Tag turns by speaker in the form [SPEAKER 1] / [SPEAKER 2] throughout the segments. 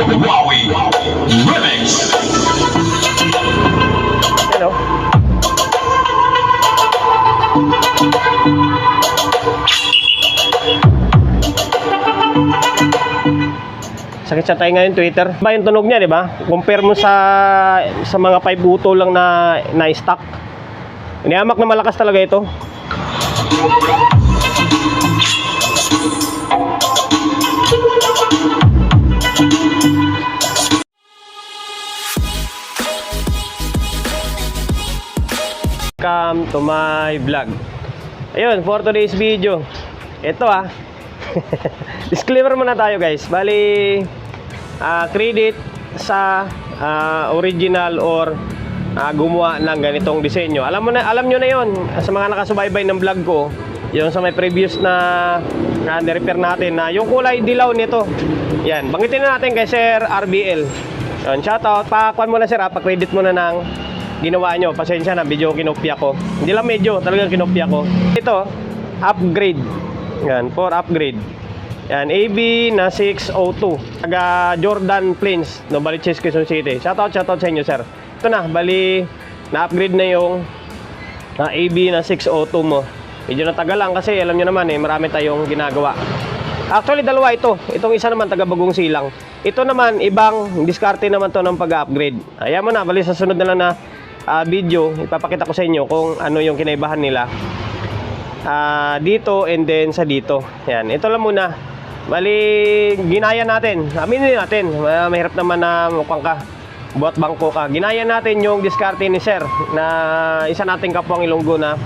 [SPEAKER 1] Remix.
[SPEAKER 2] Hello. Sakit sa tayo ngayon Twitter. Ba yung tunog niya, di ba? Compare mo sa sa mga 5 buto lang na na stock. Iniamak na malakas talaga ito. Welcome to my vlog. Ayun, for today's video. Ito ah. Disclaimer muna tayo guys. Bali, ah, credit sa ah, original or ah, gumawa ng ganitong disenyo. Alam mo na, alam nyo na 'yon sa mga nakasubaybay ng vlog ko. Yung sa may previous na na repair natin na yung kulay dilaw nito. Yan, banggitin na natin kay Sir RBL. Yun, shoutout. Pakuan mo na sir, ha? pa-credit mo na ng ginawa nyo. Pasensya na, video kinopya ko. Hindi lang medyo, talagang kinopya ko. Ito, upgrade. Yan, for upgrade. Yan, AB na 602. Taga Jordan Plains, Novaliches, Quezon City. Shoutout, shoutout sa inyo, sir. Ito na, bali, na-upgrade na yung na AB na 602 mo. Medyo natagal lang kasi alam nyo naman eh, marami tayong ginagawa. Actually, dalawa ito. Itong isa naman, taga Bagong Silang. Ito naman, ibang diskarte naman to ng pag-upgrade. Ayan mo na, bali sa sunod na lang na ah, video, ipapakita ko sa inyo kung ano yung kinaibahan nila. Ah, dito and then sa dito. Yan, ito lang muna. Bali, ginaya natin. Aminin natin. Ah, mahirap naman na mukhang ka. Buat bangko ka. Ginaya natin yung diskarte ni Sir na isa nating kapwang Ilonggo na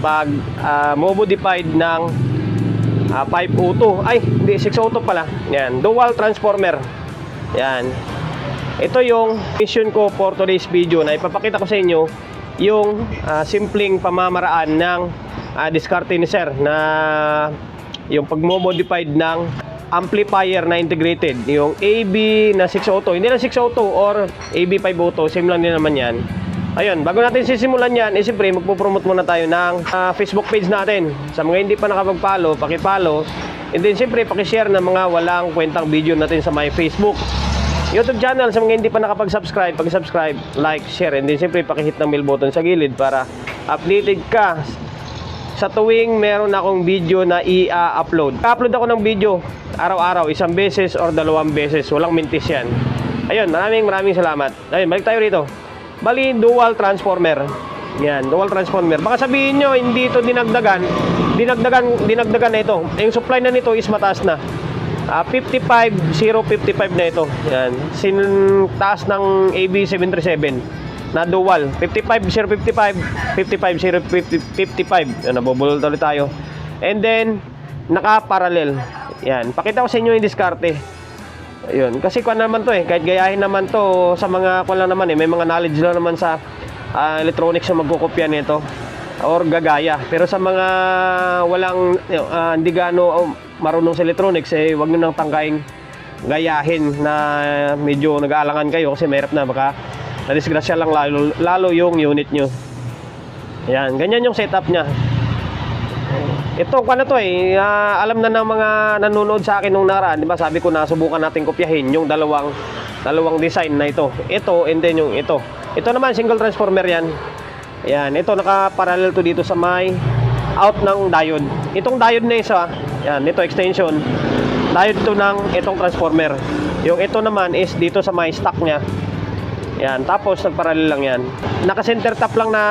[SPEAKER 2] pag ah, modified ng ah, 502. Ay, hindi 602 pala. Yan, dual transformer. Yan. Ito yung mission ko for today's video na ipapakita ko sa inyo yung ah, simpleng pamamaraan ng ah, diskarte ni Sir na yung pagmo-modified ng amplifier na integrated. Yung AB na 602 hindi na 602 or AB 502 same lang din naman yan. Ayun bago natin sisimulan yan eh siyempre magpo-promote muna tayo ng ah, Facebook page natin. Sa mga hindi pa nakapag-follow paki-follow. And then siyempre paki-share ng mga walang kwentang video natin sa my Facebook YouTube channel sa mga hindi pa nakapag-subscribe, pag-subscribe, like, share, and then siyempre pakihit ng bell button sa gilid para updated ka sa tuwing meron akong video na i-upload. upload ako ng video araw-araw, isang beses or dalawang beses. Walang mintis yan. Ayun, maraming maraming salamat. Ayun, balik tayo rito. Bali, dual transformer. Yan, dual transformer. Baka sabihin nyo, hindi ito dinagdagan. Dinagdagan, dinagdagan na ito. Yung supply na nito is mataas na. Ah, 55, 055 na ito. Yan. Sin taas ng AB737 na dual. 55, 055, 55, 055. Yan, tayo. And then, naka-parallel. Yan. Pakita ko sa inyo yung diskarte. Ayun. Kasi kung naman to eh. Kahit gayahin naman to sa mga kung lang naman eh. May mga knowledge lang naman sa ah, electronics na magkukopya nito or gagaya. Pero sa mga walang ah, hindi gaano oh, marunong sa electronics eh wag niyo nang tangkaing gayahin na medyo nag-aalangan kayo kasi mahirap na baka na-disgrasya lang lalo, lalo yung unit nyo. Yan, ganyan yung setup niya. Ito, kung ano to eh, ah, alam na ng mga nanonood sa akin nung nakaraan, di ba sabi ko nasubukan natin kopyahin yung dalawang dalawang design na ito. Ito and then yung ito. Ito naman single transformer yan. Yan, ito naka-parallel to dito sa may out ng diode. Itong diode na isa, yan, ito extension. Diode to ng itong transformer. Yung ito naman is dito sa may stock niya. Yan, tapos nagparallel lang yan. Naka-center tap lang na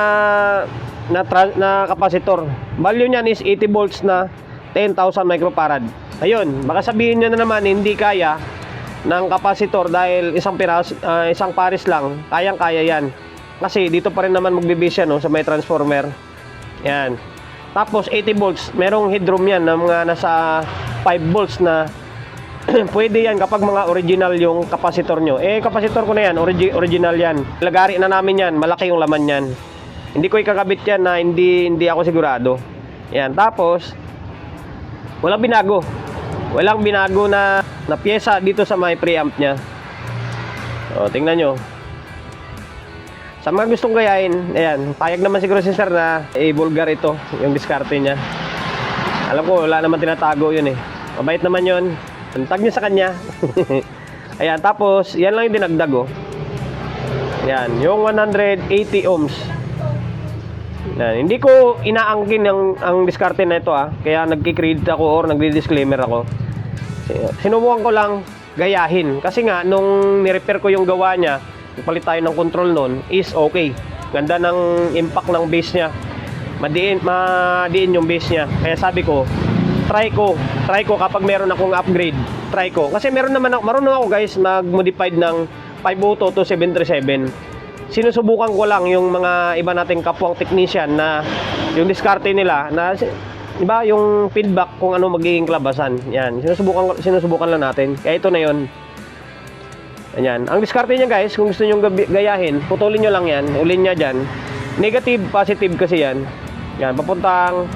[SPEAKER 2] na, na capacitor. Value niyan is 80 volts na 10,000 microfarad. Ayun, baka sabihin niyo na naman hindi kaya ng capacitor dahil isang piras, ah, isang pares lang, kayang-kaya yan. Kasi dito pa rin naman magbibis yan no, sa may transformer. Yan. Tapos 80 volts, merong headroom yan na mga nasa 5 volts na pwede yan kapag mga original yung capacitor nyo. Eh, capacitor ko na yan, origi- original yan. Lagari na namin yan, malaki yung laman yan. Hindi ko ikakabit yan na hindi, hindi ako sigurado. Yan, tapos, walang binago. Walang binago na, na pyesa dito sa may preamp niya. O, tingnan nyo. Sa mga gustong gayahin, ayan, payag naman siguro si sir na i-vulgar ito, yung diskarte niya. Alam ko, wala naman tinatago yun eh. Mabait naman yun. Tag niyo sa kanya. Ayan, tapos, yan lang yung dinagdag, oh. Yan, yung 180 ohms. Yan, hindi ko inaangkin ang, ang diskarte na ito, ah. Kaya nagki-credit ako or nagdi-disclaimer ako. Sinubukan ko lang gayahin. Kasi nga, nung nirepair ko yung gawa niya, palit tayo ng control nun, is okay. Ganda ng impact ng base niya. Madiin, madiin yung base niya. Kaya sabi ko, try ko. Try ko kapag meron akong upgrade. Try ko. Kasi meron naman ako, marunong ako guys mag-modified ng 502 to 737. Sinusubukan ko lang yung mga iba nating kapwang technician na yung diskarte nila na di ba yung feedback kung ano magiging klabasan. Yan, sinusubukan sinusubukan lang natin. Kaya ito na 'yon. Ayan. Ang diskarte niya guys, kung gusto niyo gayahin, putulin niyo lang 'yan, ulin niya diyan. Negative, positive kasi 'yan. Yan, papuntang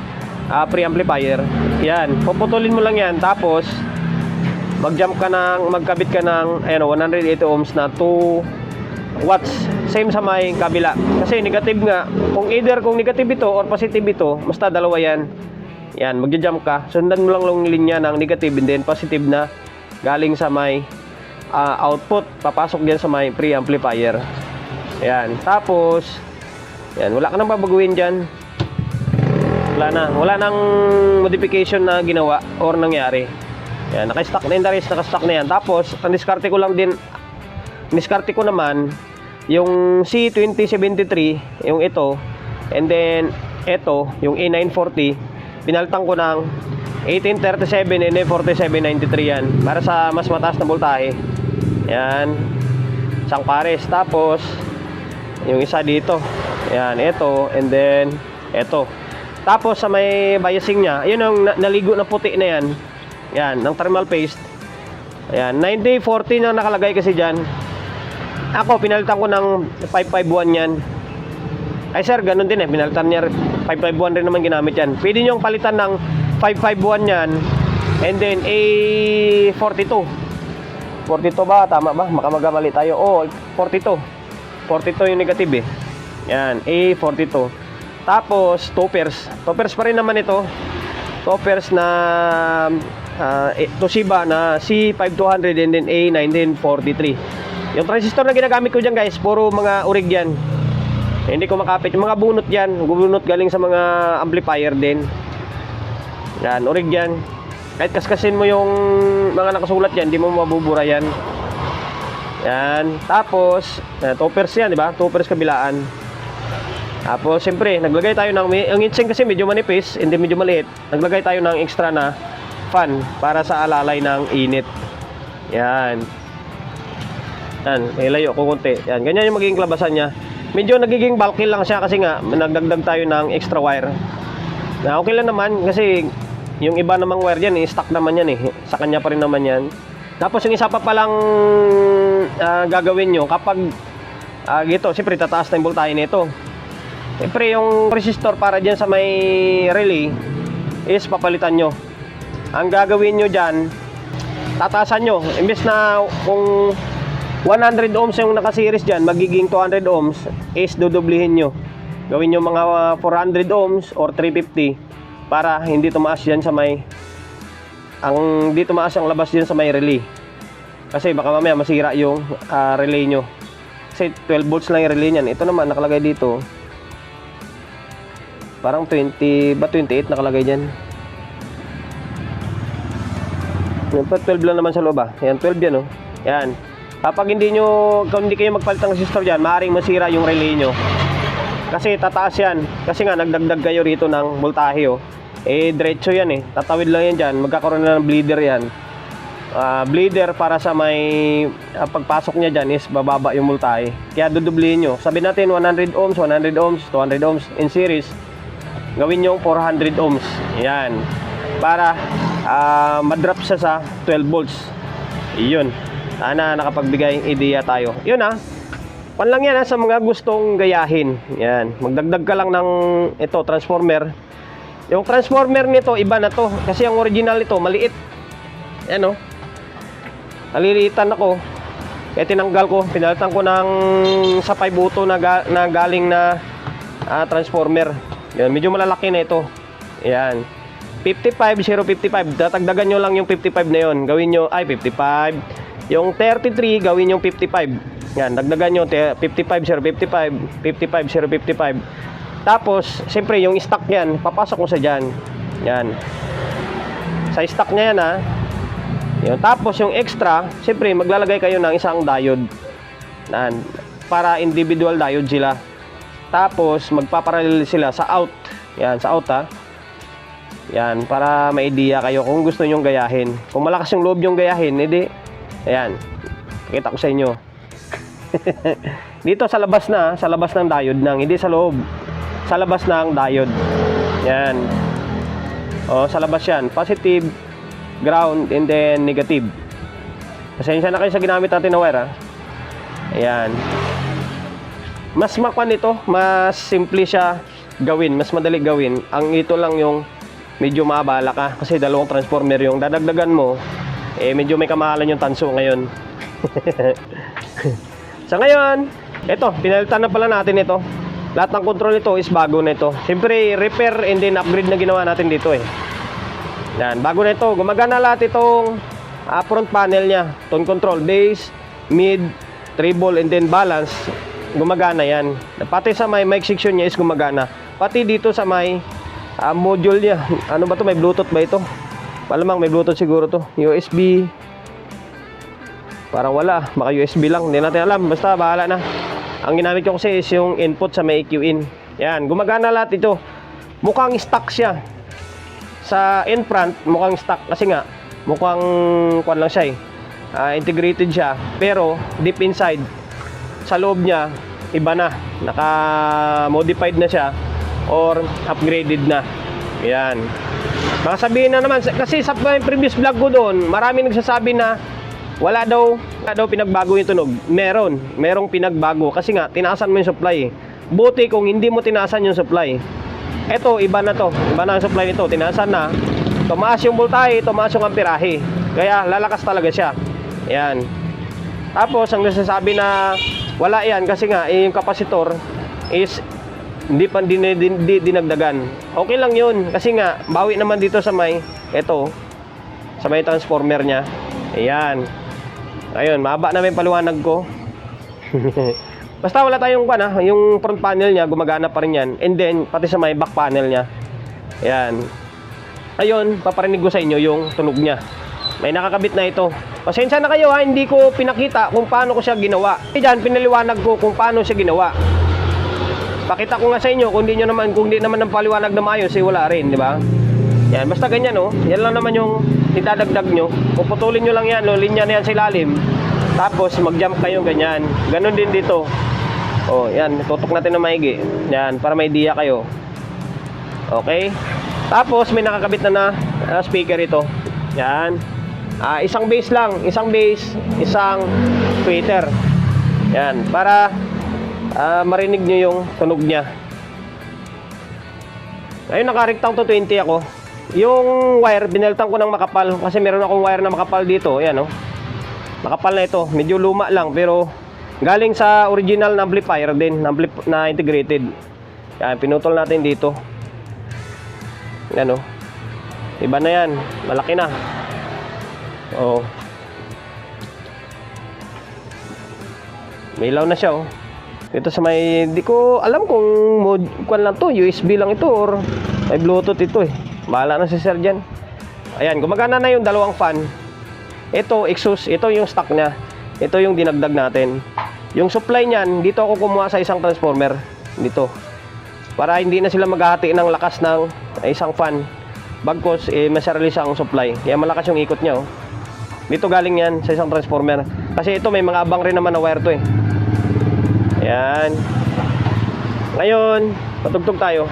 [SPEAKER 2] ah, preamplifier. Yan, puputulin mo lang 'yan tapos mag-jump ka ng magkabit ka ng ayan, oh, 180 ohms na 2 watts same sa may kabila kasi negative nga kung either kung negative ito or positive ito basta dalawa yan yan magja-jump ka sundan mo lang lang linya ng negative and then positive na galing sa may ah, output papasok diyan sa may preamplifier. Yan tapos yan wala ka nang babaguhin diyan wala na. Wala nang modification na ginawa or nangyari. Yan, naka-stock na yun, Darius, naka-stock na yan. Tapos, ang diskarte ko lang din, diskarte ko naman, yung C2073, yung ito, and then, ito, yung A940, pinaltan ko ng 1837 and then 4793 yan, para sa mas mataas na voltahe. Yan, isang pares. Tapos, yung isa dito, yan, ito, and then, ito. Tapos, sa may biasing niya, yun ang na- naligo na puti na yan, yan, ng thermal paste. Ayan, 9040 na nakalagay kasi dyan. Ako, pinalitan ko ng 551 yan. Ay sir, ganun din eh. Pinalitan niya, 551 rin naman ginamit yan. Pwede niyong palitan ng 551 yan. And then, A42. 42 ba? Tama ba? Makamagamali tayo. Oh, 42. 42 yung negative eh. Yan, A42. Tapos, toppers. Toppers pa rin naman ito. Toppers na ah, eh, Toshiba na C5200 and then A1943. Yung transistor na ginagamit ko dyan guys, puro mga urig yan. Hindi ko makapit. Yung mga bunot yan, bunot galing sa mga amplifier din. Yan, urig yan. Kahit kaskasin mo yung mga nakasulat yan, hindi mo mabubura yan. Yan. Tapos, eh, toppers yan, di ba? Toppers kabilaan. Tapos, siyempre, naglagay tayo ng, ang inseng kasi medyo manipis, hindi medyo maliit. Naglagay tayo ng extra na fan para sa alalay ng init. Yan. Yan, ilayo ko konti. Yan, ganyan yung magiging klabasan niya. Medyo nagiging bulky lang siya kasi nga nagdagdag tayo ng extra wire. Na okay lang naman kasi yung iba namang wire yan, stock naman yan eh. Sa kanya pa rin naman yan. Tapos yung isa pa palang ah, gagawin nyo kapag ah, gito, siyempre tataas na yung voltahe nito. Siyempre yung resistor para dyan sa may relay is papalitan nyo. Ang gagawin nyo dyan, tatasan nyo. Imbes na kung 100 ohms yung nakasiris dyan, magiging 200 ohms, is dudublihin nyo. Gawin nyo mga uh, 400 ohms or 350 para hindi tumaas dyan sa may ang hindi tumaas ang labas dyan sa may relay. Kasi baka mamaya masira yung ah, relay nyo. Kasi 12 volts lang yung relay niyan. Ito naman nakalagay dito. Parang 20, ba 28 nakalagay dyan? Yan pa, 12 lang naman sa loob ah. Yan, 12 yan oh. Yan. Kapag hindi nyo, kung hindi kayo magpalit ng resistor dyan, maaaring masira yung relay nyo. Kasi tataas yan. Kasi nga, nagdagdag kayo rito ng voltahe oh. Eh, diretso yan eh. Tatawid lang yan dyan. Magkakaroon na ng bleeder yan. Ah, bleeder para sa may ah, pagpasok niya dyan is bababa yung voltahe. Kaya dudublihin nyo. Sabi natin 100 ohms, 100 ohms, 200 ohms in series. Gawin nyo 400 ohms. Yan. Para ah, madrop siya sa 12 volts. Iyon. Sana nakapagbigay idea tayo. Yun ah. Pan lang yan ha, sa mga gustong gayahin. Yan. Magdagdag ka lang ng ito, transformer. Yung transformer nito, iba na to. Kasi ang original nito, maliit. Yan oh. Naliliitan ako. Kaya tinanggal ko. Pinalitan ko ng sa 5 buto na, ga- na galing na ah, transformer. Yan. Medyo malalaki na ito. Yan. 55, 055. Tatagdagan nyo lang yung 55 na yon. Gawin nyo, ay 55. Yung 33, gawin yung 55. Yan, dagdagan nyo, te- 55, 055, 55, 055. Tapos, siyempre, yung stock yan, papasok mo sa dyan. Yan. Sa stock niya yan, ha. Yun. Tapos, yung extra, siyempre, maglalagay kayo ng isang diode. Yan. Para individual diode sila. Tapos, magpaparallel sila sa out. Yan, sa out, ha. Yan, para may idea kayo kung gusto nyong gayahin. Kung malakas yung loob yung gayahin, edi, ayan, pakita ko sa inyo. Dito sa labas na, sa labas ng diode nang, hindi sa loob. Sa labas ng diode. Yan. O, sa labas yan. Positive, ground, and then negative. Pasensya na kayo sa ginamit natin na wire, ha. Ayan. Mas makwan ito, mas simple siya gawin, mas madali gawin. Ang ito lang yung medyo maabala ka kasi dalawang transformer yung dadagdagan mo eh medyo may kamahalan yung tanso ngayon sa ngayon ito pinalitan na pala natin ito lahat ng control nito is bago na ito siyempre repair and then upgrade na ginawa natin dito eh yan bago na ito gumagana lahat itong ah, front panel nya tone control base mid treble and then balance gumagana yan pati sa may mic section niya is gumagana pati dito sa may ah, module niya. Ano ba to? May Bluetooth ba ito? Malamang may Bluetooth siguro to. USB. Parang wala. Baka USB lang. Hindi natin alam. Basta bahala na. Ang ginamit ko kasi is yung input sa may EQ in. Yan. Gumagana lahat ito. Mukhang stock siya. Sa in front, mukhang stock. Kasi nga, mukhang kwan lang siya eh. Ah, integrated siya. Pero, deep inside, sa loob niya, iba na. Naka-modified na siya or upgraded na. Yan. Baka sabihin na naman, kasi sa previous vlog ko doon, marami nagsasabi na wala daw, wala daw pinagbago yung tunog. Meron, merong pinagbago kasi nga tinaasan mo yung supply. eh. Buti kung hindi mo tinaasan yung supply. Ito, iba na to. Iba na ang supply nito. Tinaasan na. Tumaas yung voltahe, tumaas yung amperahe. Kaya lalakas talaga siya. Yan. Tapos, ang nasasabi na wala yan kasi nga, eh, yung kapasitor is hindi pa din, din, din- dinagdagan. Okay lang yun. Kasi nga, bawi naman dito sa may, eto, sa may transformer niya. Ayan. Ayun, mahaba na may paliwanag ko. Basta wala tayong pan ha, yung front panel niya, gumagana pa rin yan. And then, pati sa may back panel niya. Ayan. Ayun, paparinig ko sa inyo yung tunog niya. May nakakabit na ito. Pasensya na kayo ha, hindi ko pinakita kung paano ko siya ginawa. Diyan, pinaliwanag ko kung paano siya ginawa. Pakita ko nga sa inyo kung di naman kung di naman ng paliwanag na maayos eh wala rin, di ba? Yan, basta ganyan oh. Yan lang naman yung idadagdag nyo. Puputulin nyo lang yan, no, linya na yan sa ilalim. Tapos mag-jump kayo ganyan. Ganon din dito. Oh, yan, tutok natin na maigi. Yan, para may idea kayo. Okay? Tapos may nakakabit na na ah, speaker ito. Yan. Ah, isang base lang, isang base, isang tweeter. Yan, para ah, marinig nyo yung tunog niya. Ayun, naka-rectang to 20 ako. Yung wire, bineltan ko ng makapal kasi meron akong wire na makapal dito. Ayan, oh. Makapal na ito. Medyo luma lang pero galing sa original na amplifier din, na, ampli- na integrated. Yan, pinutol natin dito. Yan, oh. Iba na yan. Malaki na. Oo. May ilaw na siya, oh. Ito sa may, di ko alam kung mod, kwan lang to, USB lang ito or may Bluetooth ito eh. Bahala na si Sir dyan. Ayan, gumagana na yung dalawang fan. Ito, exhaust, ito yung stock niya. Ito yung dinagdag natin. Yung supply niyan, dito ako kumuha sa isang transformer. Dito. Para hindi na sila maghahati ng lakas ng isang fan. Bagkos, eh, masarili ang supply. Kaya malakas yung ikot niya, oh. Dito galing yan sa isang transformer. Kasi ito, may mga abang rin naman na wire to eh. Ayan. Ngayon, patugtog tayo.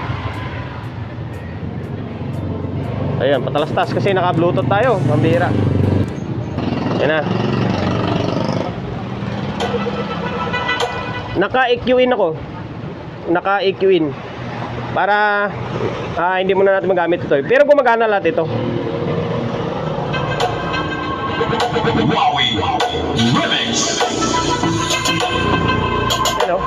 [SPEAKER 2] Ayan, patalastas kasi naka-bluetooth tayo. Pambira. Ayan na. Naka-EQ in ako. Naka-EQ in. Para ah, hindi muna natin magamit ito. eh. Pero gumagana lahat ito.
[SPEAKER 1] Wowie Remix.
[SPEAKER 2] Ayan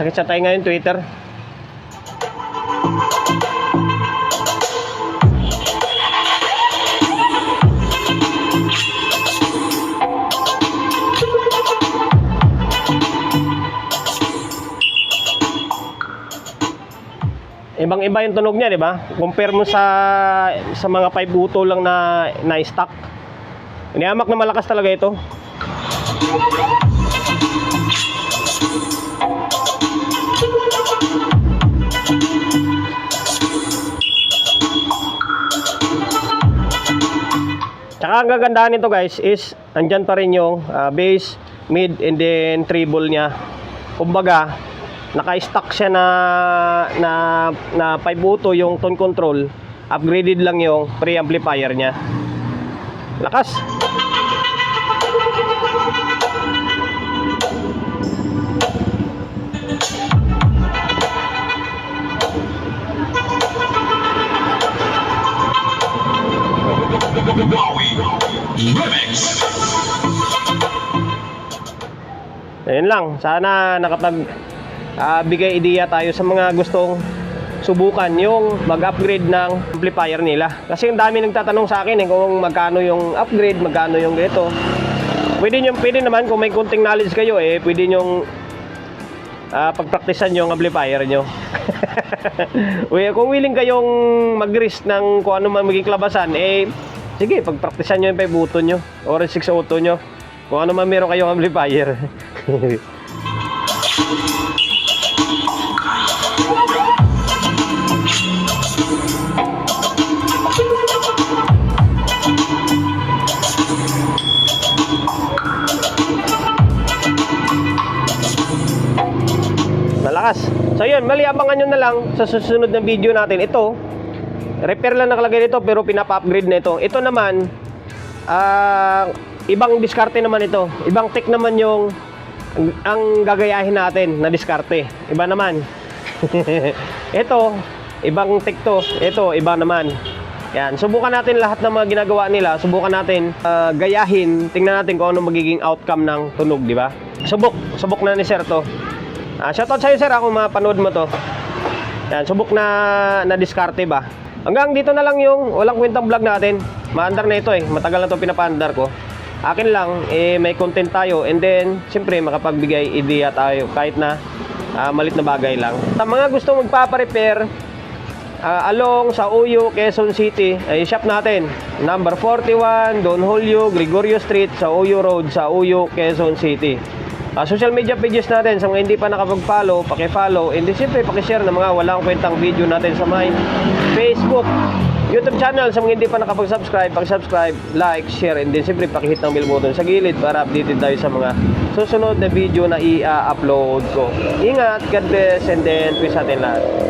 [SPEAKER 2] Sakit sa tayo ngayon, Twitter. Ibang-iba yung tunog niya, di ba? Compare mo sa sa mga 5 buto lang na na stock. Iniamak na malakas talaga ito. Ang gagandahan nito guys is andyan pa rin yung ah, bass, mid, and then treble niya. Kumbaga, naka-stock siya na na na 5 buto yung tone control. Upgraded lang yung preamplifier niya. Lakas. Ayun lang. Sana nakapag ah, bigay ideya tayo sa mga gustong subukan yung mag-upgrade ng amplifier nila. Kasi ang dami nagtatanong sa akin eh, kung magkano yung upgrade, magkano yung ganito. Pwede nyo, pwede naman kung may kunting knowledge kayo eh, pwede nyo ah, pagpraktisan yung amplifier nyo. Well, kung willing kayong mag-risk ng kung ano man maging klabasan, eh, sige, pagpraktisan nyo yung 5 button nyo or 6 auto nyo. Kung ano man meron kayong amplifier. Malakas. So yun, mali abangan nyo na lang sa susunod na video natin. Ito, repair lang nakalagay nito pero pinapa-upgrade na ito. Ito naman, ah, ibang diskarte naman ito. Ibang tech naman yung ang, gagayahin natin na diskarte. Iba naman. ito, ibang tech to. Ito, iba naman. Yan, subukan natin lahat ng mga ginagawa nila. Subukan natin ah, gayahin. Tingnan natin kung ano magiging outcome ng tunog, di ba? Subok, subok na ni Sir to. Ah, shoutout sa'yo sir, kung mapanood mo to. Yan, subok na na diskarte ba. Hanggang dito na lang yung walang kwentang vlog natin. Maandar na ito eh. Matagal na to pinapaandar ko. Akin lang, eh, may content tayo. And then, siyempre, makapagbigay idea tayo kahit na ah, malit na bagay lang. Sa mga gusto magpapa-repair, ah, along sa Uyo, Quezon City, ay shop natin. Number 41, Don Julio, Gregorio Street, sa Uyo Road, sa Uyo, Quezon City. Ah, social media pages natin sa mga hindi pa nakapag-follow, paki-follow, and siyempre paki-share ng mga walang kwentang video natin sa my Facebook, YouTube channel sa mga hindi pa nakapag-subscribe, paki-subscribe, like, share, and then siyempre paki-hit ng bell button sa gilid para updated tayo sa mga susunod na video na i-upload ko. Ingat, God bless, and then peace sa atin lahat.